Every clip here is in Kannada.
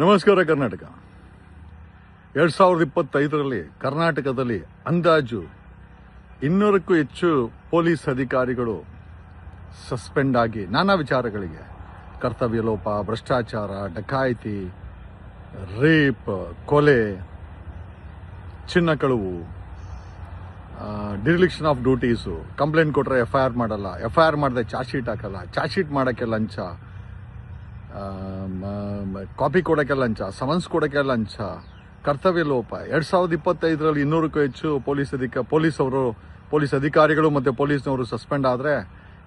ನಮಸ್ಕಾರ ಕರ್ನಾಟಕ. ಎರಡು ಸಾವಿರದ ಇಪ್ಪತ್ತೈದರಲ್ಲಿ ಕರ್ನಾಟಕದಲ್ಲಿ ಅಂದಾಜು ಇನ್ನೂರಕ್ಕೂ ಹೆಚ್ಚು ಪೊಲೀಸ್ ಅಧಿಕಾರಿಗಳು ಸಸ್ಪೆಂಡ್ ಆಗಿ ನಾನಾ ವಿಚಾರಗಳಿಗೆ, ಕರ್ತವ್ಯ ಲೋಪ, ಭ್ರಷ್ಟಾಚಾರ, ಡಕಾಯಿತಿ, ರೇಪ್, ಕೊಲೆ, ಚಿನ್ನ ಕಳುವು ಡಿರಿಲಿಕ್ಷನ್ ಆಫ್ ಡ್ಯೂಟೀಸು ಕಂಪ್ಲೇಂಟ್ ಕೊಟ್ಟರೆ ಎಫ್ ಐ ಆರ್ ಮಾಡಲ್ಲ, ಎಫ್ ಐ ಆರ್ ಮಾಡಿದೆ ಚಾರ್ಜ್ ಶೀಟ್ ಹಾಕಲ್ಲ, ಚಾರ್ಜ್ ಶೀಟ್ ಮಾಡೋಕ್ಕೆ ಲಂಚ ಕಾಪಿ ಕೊಡೋಕ್ಕೆ ಲಂಚ, ಸಮನ್ಸ್ ಕೊಡೋಕ್ಕೆ ಲಂಚ, ಕರ್ತವ್ಯ ಲೋಪ. ಎರಡು ಸಾವಿರದ ಇಪ್ಪತ್ತೈದರಲ್ಲಿ ಇನ್ನೂರಕ್ಕೂ ಹೆಚ್ಚು ಪೊಲೀಸ್ ಅಧಿಕ ಪೊಲೀಸ್ ಅವರು ಪೊಲೀಸ್ ಅಧಿಕಾರಿಗಳು ಮತ್ತು ಪೊಲೀಸ್ನವರು ಸಸ್ಪೆಂಡ್ ಆದರೆ,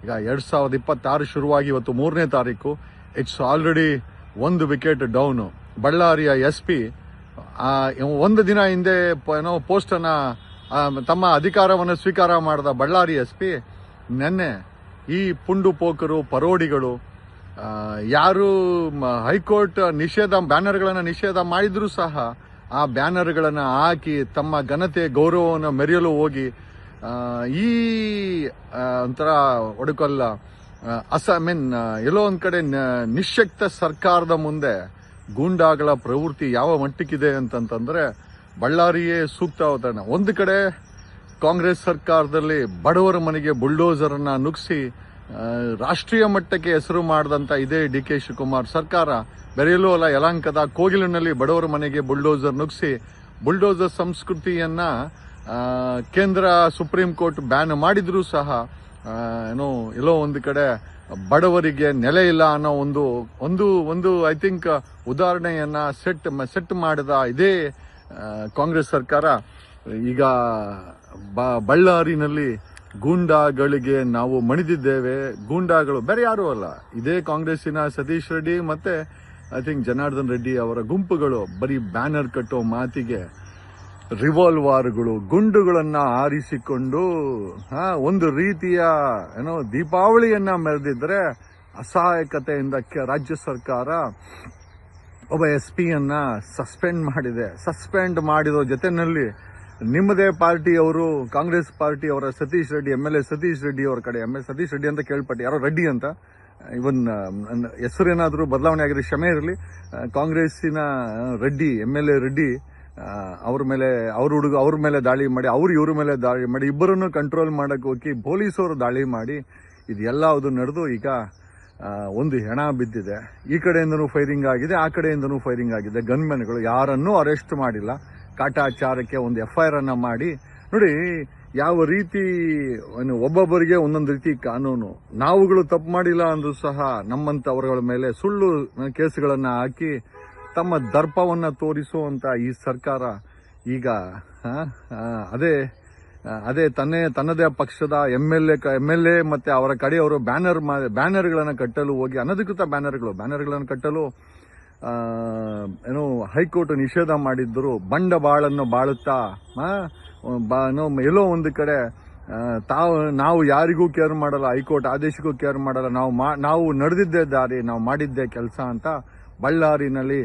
ಈಗ ಎರಡು ಸಾವಿರದ ಇಪ್ಪತ್ತಾರು ಶುರುವಾಗಿ ಇವತ್ತು ಮೂರನೇ ತಾರೀಕು ಇಟ್ಸ್ ಆಲ್ರೆಡಿ ಒಂದು ವಿಕೆಟ್ ಡೌನು ಬಳ್ಳಾರಿಯ ಎಸ್ ಪಿ ಒಂದು ದಿನ ಹಿಂದೆ ಏನೋ ಪೋಸ್ಟನ್ನು ತಮ್ಮ ಅಧಿಕಾರವನ್ನು ಸ್ವೀಕಾರ ಮಾಡಿದ ಬಳ್ಳಾರಿ ಎಸ್ ಪಿ ನಿನ್ನೆ ಈ ಪುಂಡು ಪೋಕರು, ಪರೋಡಿಗಳು ಯಾರು ಹೈಕೋರ್ಟ್ ನಿಷೇಧ, ಬ್ಯಾನರ್ಗಳನ್ನು ನಿಷೇಧ ಮಾಡಿದರೂ ಸಹ ಆ ಬ್ಯಾನರ್ಗಳನ್ನು ಹಾಕಿ ತಮ್ಮ ಘನತೆ, ಗೌರವವನ್ನು ಮೆರೆಯಲು ಹೋಗಿ ಈ ಒಂಥರ ಒಡಕಲ್ಲ ಅಸ ಮೀನ್ ಎಲ್ಲೋ ಒಂದು ಕಡೆ ನಿಶಕ್ತ ಸರ್ಕಾರದ ಮುಂದೆ ಗೂಂಡಾಗಳ ಪ್ರವೃತ್ತಿ ಯಾವ ಮಟ್ಟಕ್ಕಿದೆ ಅಂತಂತಂದ್ರೆ ಬಳ್ಳಾರಿಯೇ ಸೂಕ್ತ ಅವತರಣ. ಒಂದು ಕಡೆ ಕಾಂಗ್ರೆಸ್ ಸರ್ಕಾರದಲ್ಲಿ ಬಡವರ ಮನೆಗೆ ಬುಲ್ಡೋಸರ್ ಅನ್ನ ನುಗ್ಸಿ ರಾಷ್ಟ್ರೀಯ ಮಟ್ಟಕ್ಕೆ ಹೆಸರು ಮಾಡಿದಂತ ಇದೇ ಡಿ ಕೆ ಶಿವಕುಮಾರ್ ಸರ್ಕಾರ ಬೆರೆಯಲೂ ಅಲ್ಲ ಯಲಾಂಕದ ಕೋಗಿಲಿನಲ್ಲಿ ಬಡವರ ಮನೆಗೆ ಬುಲ್ಡೋಸರ್ ನುಗ್ಸಿ ಬುಲ್ಡೋಸರ್ ಸಂಸ್ಕೃತಿಯನ್ನ ಕೇಂದ್ರ ಸುಪ್ರೀಂ ಕೋರ್ಟ್ ಬ್ಯಾನ್ ಮಾಡಿದ್ರೂ ಸಹ ಏನು ಎಲ್ಲೋ ಒಂದು ಕಡೆ ಬಡವರಿಗೆ ನೆಲೆ ಇಲ್ಲ ಅನ್ನೋ ಒಂದು ಒಂದು ಒಂದು ಐ ಥಿಂಕ್ ಉದಾಹರಣೆಯನ್ನ ಸೆಟ್ ಸೆಟ್ ಮಾಡಿದ ಇದೇ ಕಾಂಗ್ರೆಸ್ ಸರ್ಕಾರ. ಈಗ ಬಳ್ಳಾರಿನಲ್ಲಿ ಗೂಂಡಾಗಳಿಗೆ ನಾವು ಮಣಿದಿದ್ದೇವೆ. ಗೂಂಡಾಗಳು ಬೇರೆ ಯಾರೂ ಅಲ್ಲ. ಇದೇ ಕಾಂಗ್ರೆಸ್ಸಿನ ಸತೀಶ್ ರೆಡ್ಡಿ ಮತ್ತೆ ಐ ಥಿಂಕ್ ಜನಾರ್ದನ್ ರೆಡ್ಡಿ ಅವರ ಗುಂಪುಗಳು ಬರೀ ಬ್ಯಾನರ್ ಕಟ್ಟೋ ಮಾತಿಗೆ ರಿವಾಲ್ವಾರ್ಗಳು, ಗುಂಡುಗಳನ್ನು ಆರಿಸಿಕೊಂಡು ಒಂದು ರೀತಿಯ ಏನೋ ದೀಪಾವಳಿಯನ್ನ ಮೆರೆದಿದ್ರೆ ಅಸಹಾಯಕತೆಯಿಂದ ರಾಜ್ಯ ಸರ್ಕಾರ ಒಬ್ಬ ಎಸ್ ಪಿಯನ್ನು ಸಸ್ಪೆಂಡ್ ಮಾಡಿದೆ. ಸಸ್ಪೆಂಡ್ ಮಾಡಿರೋ ಜೊತೆನಲ್ಲಿ ನಿಮ್ಮದೇ ಪಾರ್ಟಿ ಅವರು, ಕಾಂಗ್ರೆಸ್ ಪಾರ್ಟಿ ಅವರ Satish Reddy M L A Satish Reddy ಅವರ ಕಡೆ ಎಂ ಎಲ್ ಸತೀಶ್ ರೆಡ್ಡಿ ಅಂತ ಕೇಳ್ಪಟ್ಟೆ, ಯಾರೋ ರೆಡ್ಡಿ ಅಂತ, ಇವನ್ ಹೆಸರೇನಾದರೂ ಬದಲಾವಣೆ ಆಗಿದೆ ಕ್ಷಮೆ ಇರಲಿ. ಕಾಂಗ್ರೆಸ್ಸಿನ Reddy M L A Reddy ಅವ್ರ ಮೇಲೆ, ಅವ್ರ ಹುಡುಗ, ಅವ್ರ ಮೇಲೆ ದಾಳಿ ಮಾಡಿ, ಅವ್ರು ಇವ್ರ ಮೇಲೆ ದಾಳಿ ಮಾಡಿ, ಇಬ್ಬರನ್ನು ಕಂಟ್ರೋಲ್ ಮಾಡಕ್ಕೆ ಹೋಗಿ ಪೊಲೀಸರು ದಾಳಿ ಮಾಡಿ ಇದೆಲ್ಲ ಅದು ನಡೆದು ಈಗ ಒಂದು ಹೆಣ ಬಿದ್ದಿದೆ. ಈ ಕಡೆಯಿಂದನೂ ಫೈರಿಂಗ್ ಆಗಿದೆ, ಆ ಕಡೆಯಿಂದನೂ ಫೈರಿಂಗ್ ಆಗಿದೆ. ಗನ್ಮೆನ್ಗಳು ಯಾರನ್ನೂ ಅರೆಸ್ಟ್ ಮಾಡಿಲ್ಲ. ಕಾಟಾಚಾರಕ್ಕೆ ಒಂದು ಎಫ್ ಐ ಆರ್ ಅನ್ನ ಮಾಡಿ, ನೋಡಿ, ಯಾವ ರೀತಿ ಒಬ್ಬೊಬ್ಬರಿಗೆ ಒಂದೊಂದು ರೀತಿ ಕಾನೂನು. ನಾವುಗಳು ತಪ್ಪು ಮಾಡಿಲ್ಲ ಅಂದ್ರೂ ಸಹ ನಮ್ಮಂತವರುಗಳ ಮೇಲೆ ಸುಳ್ಳು ಕೇಸುಗಳನ್ನು ಹಾಕಿ ತಮ್ಮ ದರ್ಪವನ್ನ ತೋರಿಸುವಂಥ ಈ ಸರ್ಕಾರ ಈಗ ಅದೇ ಅದೇ ತನ್ನೇ, ತನ್ನದೇ ಪಕ್ಷದ M L A M L A ಮತ್ತು ಅವರ ಕಡೆಯವರು ಬ್ಯಾನರ್ ಬ್ಯಾನರ್ಗಳನ್ನು ಕಟ್ಟಲು ಹೋಗಿ, ಅನಧಿಕೃತ ಬ್ಯಾನರ್ಗಳು, ಬ್ಯಾನರ್ಗಳನ್ನು ಕಟ್ಟಲು ಏನು ಹೈಕೋರ್ಟ್ ನಿಷೇಧ ಮಾಡಿದ್ದರು ಬಂಡವಾಳನ್ನು ಬಾಳುತ್ತಾ? ಆ, ಬಾ- ಎಲ್ಲೋ ಒಂದು ಕಡೆ ತಾವು ನಾವು ಯಾರಿಗೂ ಕೇರ್ ಮಾಡಲ್ಲ ಹೈಕೋರ್ಟ್ ಆದೇಶಕ್ಕೂ ಕೇರ್ ಮಾಡಲ್ಲ ನಾವು ಮಾ- ನಾವು ನಡೆದಿದ್ದೇ ದಾರಿ ನಾವು ಮಾಡಿದ್ದೇ ಕೆಲಸ ಅಂತ ಬಳ್ಳಾರಿನಲ್ಲಿ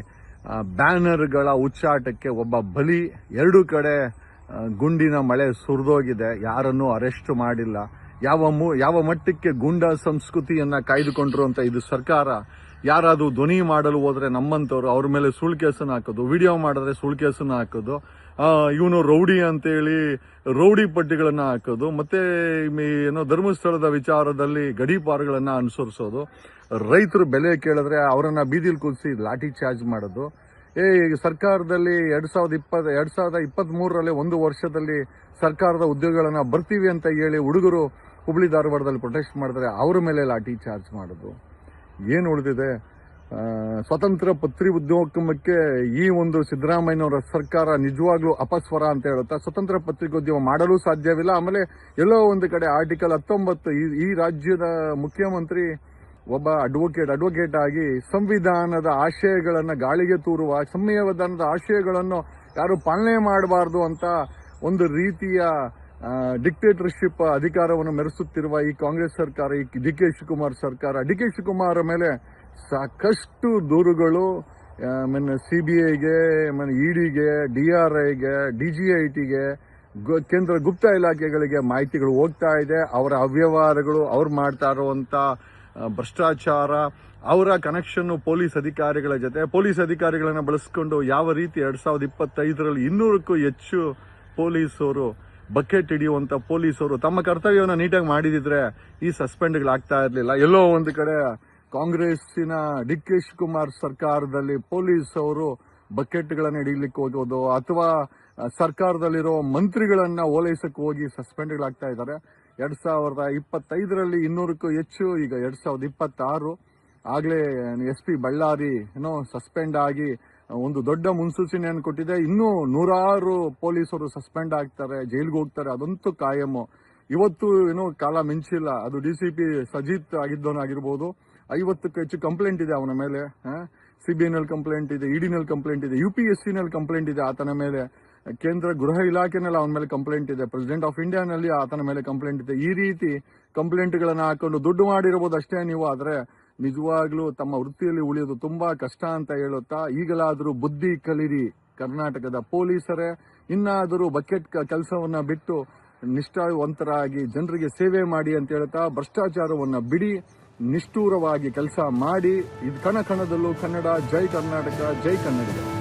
ಬ್ಯಾನರ್ಗಳ ಉಚ್ಚಾಟಕ್ಕೆ ಒಬ್ಬ ಬಲಿ ಎರಡು ಕಡೆ ಗುಂಡಿನ ಮಳೆ ಸುರಿದೋಗಿದೆ ಯಾರನ್ನೂ ಅರೆಸ್ಟ್ ಮಾಡಿಲ್ಲ. ಯಾವ ಮು- ಯಾವ ಮಟ್ಟಕ್ಕೆ ಗುಂಡ ಸಂಸ್ಕೃತಿಯನ್ನ ಕಾಯ್ದುಕೊಂಡ್ರು ಅಂತ ಇದು ಸರ್ಕಾರ ಯಾರಾದ್ರೂ ಧ್ವನಿ ಮಾಡಲು ಹೋದರೆ ನಮ್ಮಂತವ್ರು ಅವ್ರ ಮೇಲೆ ಸುಳ್ಳು ಕೇಸನ್ನು ಹಾಕೋದು, ವಿಡಿಯೋ ಮಾಡಿದ್ರೆ ಸುಳ್ಳು ಕೇಸನ್ನು ಹಾಕೋದು ಇವನು ರೌಡಿ ಅಂತೇಳಿ ರೌಡಿ ಪಟ್ಟಿಗಳನ್ನು ಹಾಕೋದು, ಮತ್ತೆ ಏನೋ ಧರ್ಮಸ್ಥಳದ ವಿಚಾರದಲ್ಲಿ ಗಡೀಪಾರುಗಳನ್ನು ಅನುಸರಿಸೋದು. ರೈತರು ಬೆಲೆ ಕೇಳಿದ್ರೆ ಅವರನ್ನು ಬೀದಿಲಿ ಕೂರಿಸಿ ಲಾಠಿ ಚಾರ್ಜ್ ಮಾಡೋದು. ಏ ಸರ್ಕಾರದಲ್ಲಿ ಎರಡು ಸಾವಿರದ ಇಪ್ಪತ್, ಎರಡು ಸಾವಿರದ ಇಪ್ಪತ್ತ್ಮೂರರಲ್ಲಿ ಒಂದು ವರ್ಷದಲ್ಲಿ ಸರ್ಕಾರದ ಉದ್ಯೋಗಗಳನ್ನು ಬರ್ತೀವಿ ಅಂತ ಹೇಳಿ ಹುಡುಗರು ಹುಬ್ಳಿ ಧಾರವಾಡದಲ್ಲಿ ಪ್ರೊಟೆಸ್ಟ್ ಮಾಡಿದ್ರೆ ಅವರ ಮೇಲೆ ಲಾಠಿ ಚಾರ್ಜ್ ಮಾಡೋದು. ಏನು ಉಳಿದಿದೆ? ಸ್ವತಂತ್ರ ಪತ್ರಿ ಉದ್ಯೋಗಕ್ಕೆ ಈ ಒಂದು ಸಿದ್ದರಾಮಯ್ಯನವರ ಸರ್ಕಾರ ನಿಜವಾಗ್ಲೂ ಅಪಸ್ವರ ಅಂತ ಹೇಳುತ್ತಾ, ಸ್ವತಂತ್ರ ಪತ್ರಿಕೋದ್ಯಮ ಮಾಡಲು ಸಾಧ್ಯವಿಲ್ಲ. ಆಮೇಲೆ ಎಲ್ಲೋ ಒಂದು ಕಡೆ ಆರ್ಟಿಕಲ್ ಹತ್ತೊಂಬತ್ತು, ಈ- ರಾಜ್ಯದ ಮುಖ್ಯಮಂತ್ರಿ ಒಬ್ಬ ಅಡ್ವೊಕೇಟ್ ಅಡ್ವೊಕೇಟ್ ಆಗಿ ಸಂವಿಧಾನದ ಆಶಯಗಳನ್ನು ಗಾಳಿಗೆ ತೂರುವ, ಸಂವಿಧಾನದ ಆಶಯಗಳನ್ನು ಯಾರು ಪಾಲನೆ ಮಾಡಬಾರದು ಅಂತ ಒಂದು ರೀತಿಯ ಡಿಕ್ಟೇಟರ್ಶಿಪ್ ಅಧಿಕಾರವನ್ನು ಮೆರೆಸುತ್ತಿರುವ ಈ ಕಾಂಗ್ರೆಸ್ ಸರ್ಕಾರ, ಈ ಡಿ ಕೆ ಶಿವಕುಮಾರ್ ಸರ್ಕಾರ, ಡಿ ಕೆ ಶಿವಕುಮಾರ್ ಮೇಲೆ ಸಾಕಷ್ಟು ದೂರುಗಳು ಮೀನ್ ಸಿ ಬಿ ಐಗೆ ಇಡಿಗೆ, ಡಿ ಆರ್ ಐಗೆ, ಡಿ ಜಿ ಐ ಟಿಗೆ ಕೇಂದ್ರ ಗುಪ್ತ ಇಲಾಖೆಗಳಿಗೆ ಮಾಹಿತಿಗಳು ಹೋಗ್ತಾ ಇದೆ. ಅವರ ಅವ್ಯವಹಾರಗಳು, ಅವ್ರು ಮಾಡ್ತಾ ಇರುವಂಥ ಭ್ರಷ್ಟಾಚಾರ, ಅವರ ಕನೆಕ್ಷನ್ ಪೊಲೀಸ್ ಅಧಿಕಾರಿಗಳ ಜೊತೆ. ಪೊಲೀಸ್ ಅಧಿಕಾರಿಗಳನ್ನು ಬಳಸಿಕೊಂಡು ಯಾವ ರೀತಿ ಎರಡು ಸಾವಿರದ ಇಪ್ಪತ್ತೈದರಲ್ಲಿ ಇನ್ನೂರಕ್ಕೂ ಹೆಚ್ಚು ಪೊಲೀಸರು ಬಕೆಟ್ ಹಿಡಿಯುವಂತ ಪೊಲೀಸರು ತಮ್ಮ ಕರ್ತವ್ಯವನ್ನು ನೀಟಾಗಿ ಮಾಡಿದಿದ್ರೆ ಈ ಸಸ್ಪೆಂಡ್ಗಳಾಗ್ತಾ ಇರಲಿಲ್ಲ. ಎಲ್ಲೋ ಒಂದು ಕಡೆ ಕಾಂಗ್ರೆಸ್ಸಿನ ಡಿ ಕೆ ಶಿವಕುಮಾರ್ ಸರ್ಕಾರದಲ್ಲಿ ಪೊಲೀಸ್ ಅವರು ಬಕೆಟ್ಗಳನ್ನು ಹಿಡಿಲಿಕ್ಕೆ ಹೋಗೋದು ಅಥವಾ ಸರ್ಕಾರದಲ್ಲಿರೋ ಮಂತ್ರಿಗಳನ್ನ ಓಲೈಸಕ್ಕೆ ಹೋಗಿ ಸಸ್ಪೆಂಡ್ಗಳಾಗ್ತಾ ಇದ್ದಾರೆ. ಎರಡ್ ಸಾವಿರದ ಇಪ್ಪತ್ತೈದರಲ್ಲಿ ಇನ್ನೂರಕ್ಕೂ ಹೆಚ್ಚು, ಈಗ ಎರಡ್ ಸಾವಿರದ ಇಪ್ಪತ್ತಾರು, ಆಗ್ಲೇ ಎಸ್ ಪಿ ಬಳ್ಳಾರಿ ಏನೋ ಸಸ್ಪೆಂಡ್ ಆಗಿ ಒಂದು ದೊಡ್ಡ ಮುನ್ಸೂಚನೆಯನ್ನು ಕೊಟ್ಟಿದೆ. ಇನ್ನೂ ನೂರಾರು ಪೊಲೀಸರು ಸಸ್ಪೆಂಡ್ ಆಗ್ತಾರೆ, ಜೈಲ್ಗೆ ಹೋಗ್ತಾರೆ. ಅದಂತೂ ಕಾಯಂ ಇವತ್ತು ಏನು ಕಾಲ ಮಿಂಚಿಲ್ಲ. ಅದು ಡಿ ಸಿ ಪಿ ಸಜಿತ್ ಆಗಿದ್ದವನಾಗಿರ್ಬೋದು. ಐವತ್ತಕ್ಕೂ ಹೆಚ್ಚು ಕಂಪ್ಲೇಂಟ್ ಇದೆ ಅವನ ಮೇಲೆ. ಸಿಬಿಐನಲ್ಲಿ ಕಂಪ್ಲೇಂಟ್ ಇದೆ ಇಡಿನಲ್ಲಿ ಕಂಪ್ಲೇಂಟ್ ಇದೆ, ಯು ಪಿ ಎಸ್ ಸಿನಲ್ಲಿ ಕಂಪ್ಲೇಂಟ್ ಇದೆ ಆತನ ಮೇಲೆ. ಕೇಂದ್ರ ಗೃಹ ಇಲಾಖೆನಲ್ಲಿ ಅವನ ಮೇಲೆ ಕಂಪ್ಲೇಂಟ್ ಇದೆ. ಪ್ರೆಸಿಡೆಂಟ್ ಆಫ್ ಇಂಡಿಯಾನಲ್ಲಿ ಆತನ ಮೇಲೆ ಕಂಪ್ಲೇಂಟ್ ಇದೆ. ಈ ರೀತಿ ಕಂಪ್ಲೇಂಟ್ಗಳನ್ನು ಹಾಕೊಂಡು ದುಡ್ಡು ಮಾಡಿರಬಹುದು ಅಷ್ಟೇ ನೀವು, ಆದ್ರೆ ನಿಜವಾಗ್ಲೂ ತಮ್ಮ ವೃತ್ತಿಯಲ್ಲಿ ಉಳಿಯೋದು ತುಂಬಾ ಕಷ್ಟ ಅಂತ ಹೇಳುತ್ತಾ ಈಗಲಾದರೂ ಬುದ್ಧಿ ಕಲಿರಿ ಕರ್ನಾಟಕದ ಪೊಲೀಸರೇ. ಇನ್ನಾದರೂ ಬಕೆಟ್ ಕೆಲಸವನ್ನ ಬಿಟ್ಟು ನಿಷ್ಠಾವಂತರಾಗಿ ಜನರಿಗೆ ಸೇವೆ ಮಾಡಿ ಅಂತ ಹೇಳ್ತಾ ಭ್ರಷ್ಟಾಚಾರವನ್ನ ಬಿಡಿ, ನಿಷ್ಠೂರವಾಗಿ ಕೆಲಸ ಮಾಡಿ. ಇದು ಕಣ ಕಣದಲ್ಲೂ ಕನ್ನಡ, ಜೈ ಕರ್ನಾಟಕ, ಜೈ ಕನ್ನಡಿಗ.